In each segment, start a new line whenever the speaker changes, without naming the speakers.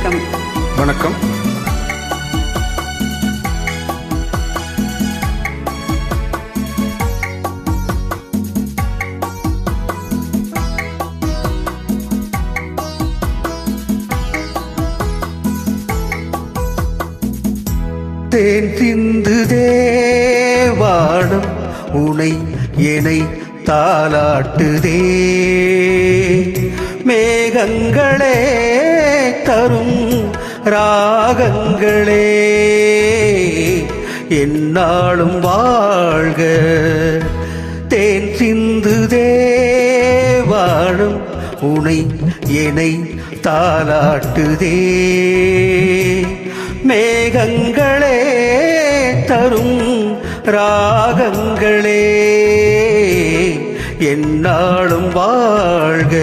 வணக்கம்.
வணக்கம். தேன் சிந்து தேவாடம் உனை எனை தாலாட்டுதே மேகங்களே தரும் ராகங்களே. என்னாலும் வாழ்க. தேன் சிந்து தேவாழும் உனை எனை தாலாட்டுதே மேகங்களே தரும் ராகங்களே. என்னாலும் வாழ்க.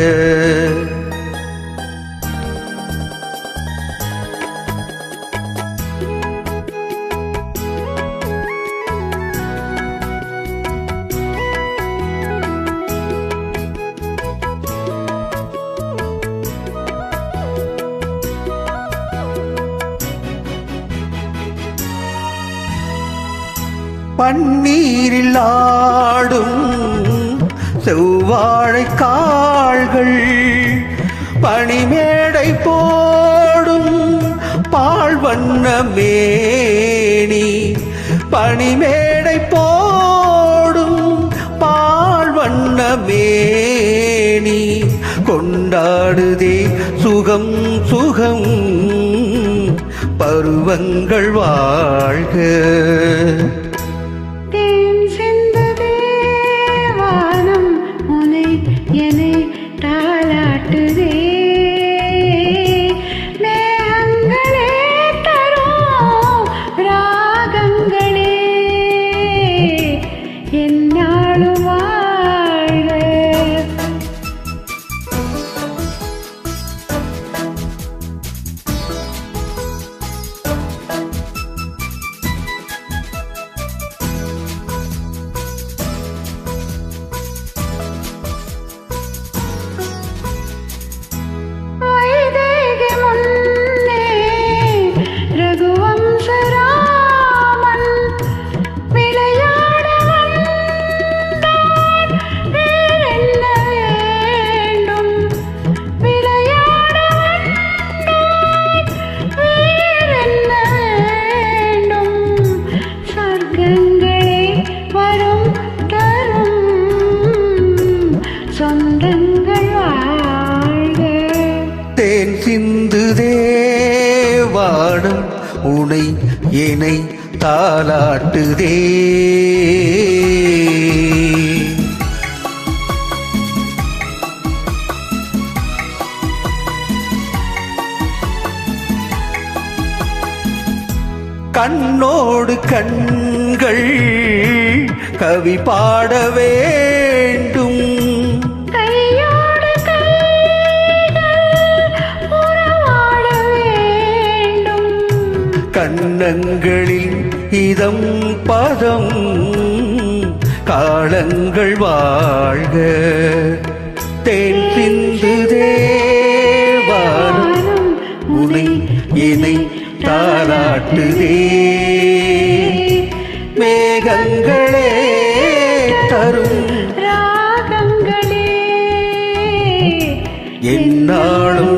பன்னீரில் ஆடும் செவ்வாழை கால்கள் பனிமேடை போடும் பால் வண்ண மேனி பனிமேடை போடும் பால் வண்ண மேனி கொண்டாடுதே சுகம் சுகம். பருவங்கள் வாழ்க.
என்னாலும்
உனை என்னை தாலாட்டுதே கண்ணோடு கண்கள் கவி பாட வேண்டும் கண்ணங்களில் இதம் பதம் காலங்கள் வாழ்க. தேன் சிந்து தேவானம் உனை என்னை தாலாட்டுதே மேகங்களே தரும்
ராகங்களே.
என்னாலும்